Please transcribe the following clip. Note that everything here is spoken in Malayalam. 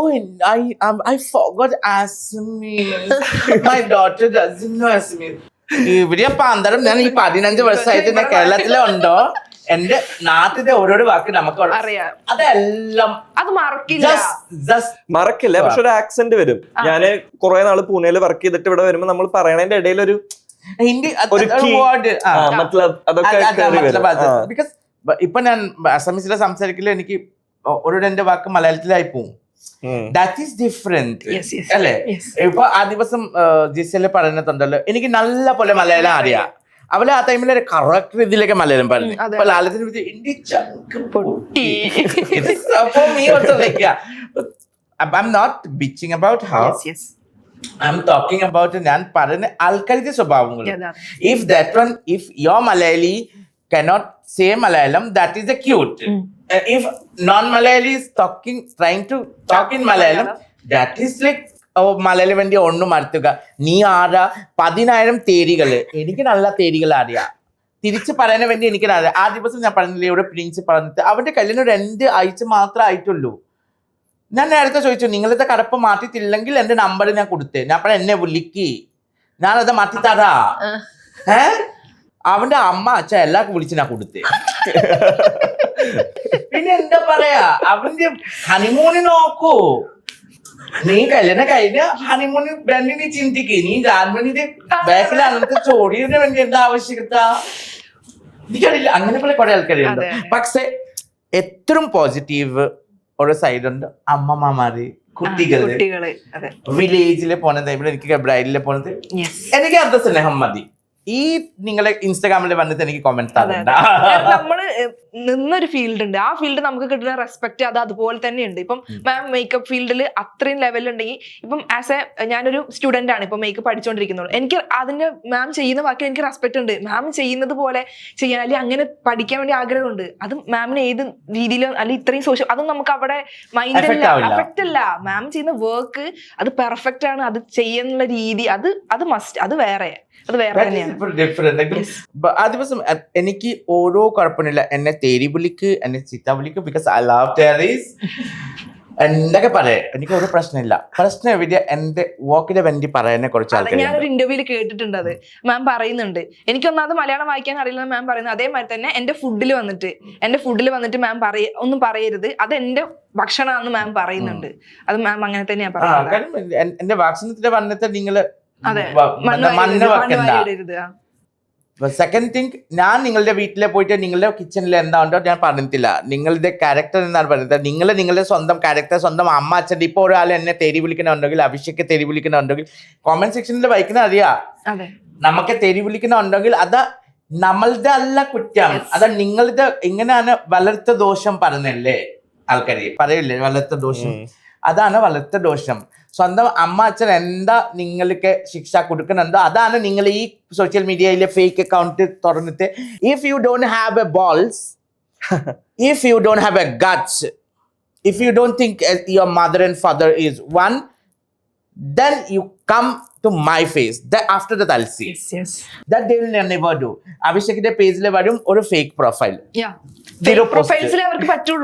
Oh, I um, I forgot Asmin. My daughter doesn't know Asmin. ഇവിടെ അപ്പൊ അന്തരം ഞാൻ ഈ പതിനഞ്ച് വർഷമായിട്ട് ഞാൻ കേരളത്തിലെ ഉണ്ടോ എന്റെ നാട്ടിലെ ഓരോരോ വാക്ക് നമുക്ക് അറിയാം. അതെല്ലാം അത് മറക്കില്ല. just just മറക്കില്ല പക്ഷെ ഒരു ആക്സെന്റ് വരും. ഞാൻ കുറെ നാൾ പൂനെയിൽ വർക്ക് ചെയ്തിട്ട് ഇവിടെ വരുമ്പോ നമ്മൾ പറയണതിന്റെ ഇടയിൽ ഒരു ഹിന്ദി അതൊക്കെ. ബിക്കോസ് ഇപ്പൊ ഞാൻ അസമിസിലെ സംസാരിക്കില്ല എനിക്ക് ഒരു എന്റെ വാക്ക് മലയാളത്തിലായി പോവും. ഉം. That is different Yes, yes. അല്ലേ? Yes. ഇപ്പൊ ആ ദിവസം ജിസൽ പറയുന്നുണ്ടല്ലോ എനിക്ക് നല്ല പോലെ മലയാളം അറിയാം. അവൾ ആ ടൈമിൽ കറക്റ്റ് രീതിയിലൊക്കെ മലയാളം പറഞ്ഞു. അപ്പൊ ലാലത്തിന് I'm not bitching about her. Yes, yes. I'm talking about ഞാൻ പറയുന്ന ആൾക്കാരുടെ സ്വഭാവങ്ങൾ. ഇഫ് ദാറ്റ് വൺ ഇഫ് യോ Malayali cannot say Malayalam, that is acute. Mm. Uh, if non-Malayali is talking, trying to talk in Malayalam, that is like Malayalam വേണ്ടി ഒന്നും മറത്തുക. നീ ആരാ? പതിനായിരം തേരികൾ. എനിക്ക് നല്ല തേരികൾ അറിയാം. തിരിച്ചു പറയാൻ വേണ്ടി എനിക്ക് ആ ദിവസം ഞാൻ പറഞ്ഞില്ലേ ഇവിടെ പ്രിൻസ് പറഞ്ഞിട്ട്. അവന്റെ കല്യാണം രണ്ട് ആഴ്ച മാത്രമേ ആയിട്ടുള്ളൂ. ഞാൻ നേരത്തെ ചോദിച്ചു നിങ്ങളിത് കടപ്പ് മാറ്റിയിട്ടില്ലെങ്കിൽ എന്റെ നമ്പർ ഞാൻ കൊടുത്തേ. ഞാൻ പറഞ്ഞ എന്നെ വിളിക്ക്. ഞാനത് മാറ്റി തരാ ആ. അവന്റെ അമ്മ അച്ഛ എല്ലാവർക്കും വിളിച്ച് ഞാൻ കൊടുത്തേ. പിന്നെ എന്താ പറയാ അവന്റെ ഹണിമൂണി നോക്കൂ. നീ കല്യാണം കഴിഞ്ഞ ഹണിമൂണി വേണ്ടി നീ ചിന്തിക്ക്. നീ ജാൻമണിന്റെ ബാക്കിൽ അങ്ങനത്തെ ചോടിയതിന് വേണ്ടി എന്താ ആവശ്യകത? എനിക്കറിയില്ല. അങ്ങനെ പോലെ കുറെ ആൾക്കാരുണ്ട്. പക്ഷെ എത്രയും പോസിറ്റീവ് ഒരു സൈഡുണ്ട് അമ്മമാര് കുട്ടികൾ. വില്ലേജിലെ അതെ. വില്ലേജിൽ പോണ ടൈമിൽ എനിക്ക് ബ്രൈഡിലെ പോണത്. എനിക്ക് അർദ്ധ സ്നേഹം മതി. ഈ നിങ്ങളെ ഇൻസ്റ്റാഗ്രാമിൽ വന്നിട്ട് എനിക്ക് കമന്റ് തരണ്ട. നമ്മൾ നിന്നൊരു ഫീൽഡ് ഉണ്ട്. ആ ഫീൽഡ് നമുക്ക് കിട്ടുന്ന റെസ്പെക്ട് അത് അതുപോലെ തന്നെ ഉണ്ട്. ഇപ്പം മാം മേക്കപ്പ് ഫീൽഡിൽ അത്രയും ലെവലുണ്ടെങ്കിൽ ഇപ്പം ആസ് എ ഞാനൊരു സ്റ്റുഡന്റ് ആണ്. ഇപ്പൊ മേക്കപ്പ് പഠിച്ചുകൊണ്ടിരിക്കുന്നത് എനിക്ക് അതിന്റെ മാം ചെയ്യുന്ന ബാക്കി എനിക്ക് റെസ്പെക്ട് ഉണ്ട്. മാം ചെയ്യുന്നത് പോലെ ചെയ്യാൻ അല്ലെങ്കിൽ അങ്ങനെ പഠിക്കാൻ വേണ്ടി ആഗ്രഹമുണ്ട്. അത് മാമിന് ഏത് രീതിയിലും അല്ലെങ്കിൽ ഇത്രയും സോഷ്യൽ അതും നമുക്ക് അവിടെ മൈൻഡ് എഫക്റ്റ്. അഫക്റ്റ് അല്ല. മാം ചെയ്യുന്ന വർക്ക് അത് പെർഫെക്റ്റ് ആണ്. അത് ചെയ്യുന്ന രീതി അത് അത് മസ്റ്റ് അത് വേറെ. അത് വേറെ തന്നെയാണ്. ആ ദിവസം എനിക്ക് ഓരോ കുഴപ്പമില്ല. എന്നെ തേരി വിളിക്ക് എന്നെ ചിത്ത വിളിക്ക് ബിക്കോസ് ഐ ലവ് ടെറീസ് എന്തൊക്കെ പറയാം? എനിക്ക് ഒരു പ്രശ്നമില്ല. പ്രശ്നം എവിടെ എന്റെ വോക്കിന്റെ വേണ്ടി പറയാനെ കുറച്ച് ഞാൻ ഞാനൊരു ഇന്റർവ്യൂൽ കേട്ടിട്ടുണ്ട് അത്. മാം പറയുന്നുണ്ട്. എനിക്കൊന്നാമത് മലയാളം വായിക്കാൻ അറിയില്ല മാം പറയുന്നത് അതേമാതിരി തന്നെ എന്റെ ഫുഡിൽ വന്നിട്ട് എന്റെ ഫുഡിൽ വന്നിട്ട് മാം പറയ ഒന്നും പറയരുത്. അത് എന്റെ ഭക്ഷണമാണെന്ന് മാം പറയുന്നുണ്ട്. അത് മാം അങ്ങനെ തന്നെയാ പറയുന്നത്. എന്റെ ഭക്ഷണത്തിന്റെ വന്നിട്ട് നിങ്ങൾ മണ്ണ് വെക്കണ്ട. സെക്കൻഡ് തിങ് ഞാൻ നിങ്ങളുടെ വീട്ടിലെ പോയിട്ട് നിങ്ങളുടെ കിച്ചണിൽ എന്താ ഉണ്ടോ ഞാൻ പറഞ്ഞിട്ടില്ല. നിങ്ങളുടെ ക്യാരക്ടർ എന്നാണ് പറയുന്നത്. നിങ്ങൾ നിങ്ങളുടെ സ്വന്തം ക്യാരക്ടർ സ്വന്തം അമ്മ അച്ഛൻ ഇപ്പോൾ ഒരാൾ എന്നെ തെരി വിളിക്കണമുണ്ടെങ്കിൽ അഭിഷേക് തെരി വിളിക്കണമുണ്ടെങ്കിൽ കോമന്റ് സെക്ഷനിൽ വായിക്കുന്ന അറിയാ? അതെ. നമുക്ക് തെരി വിളിക്കണമുണ്ടെങ്കിൽ അത് നമ്മളുടെ അല്ല കുറ്റം. അത് നിങ്ങളുടെ ഇങ്ങനെയാണ് വളർത്ത ദോഷം പറഞ്ഞല്ലേ ആൾക്കാരെ? പറയില്ലേ? വളർത്ത ദോഷം. അതാണ് വളർത്ത ദോഷം. സ്വന്തം അമ്മ അച്ഛൻ എന്താ നിങ്ങൾക്ക് ശിക്ഷ കൊടുക്കുന്നുണ്ടോ അതാണ് നിങ്ങൾ ഈ സോഷ്യൽ മീഡിയയിലെ ഫേക്ക് അക്കൗണ്ട് തുറന്നിട്ട് if you don't have a balls if you don't have a guts if you don't think your mother and father is one then you come to my face that after that i'll see yes yes that they will never do. അഭിഷേകിന്റെ പേജിൽ വരും ഒരു ഫേക്ക് പ്രൊഫൈൽ അവർക്ക് പറ്റുള്ളൂ.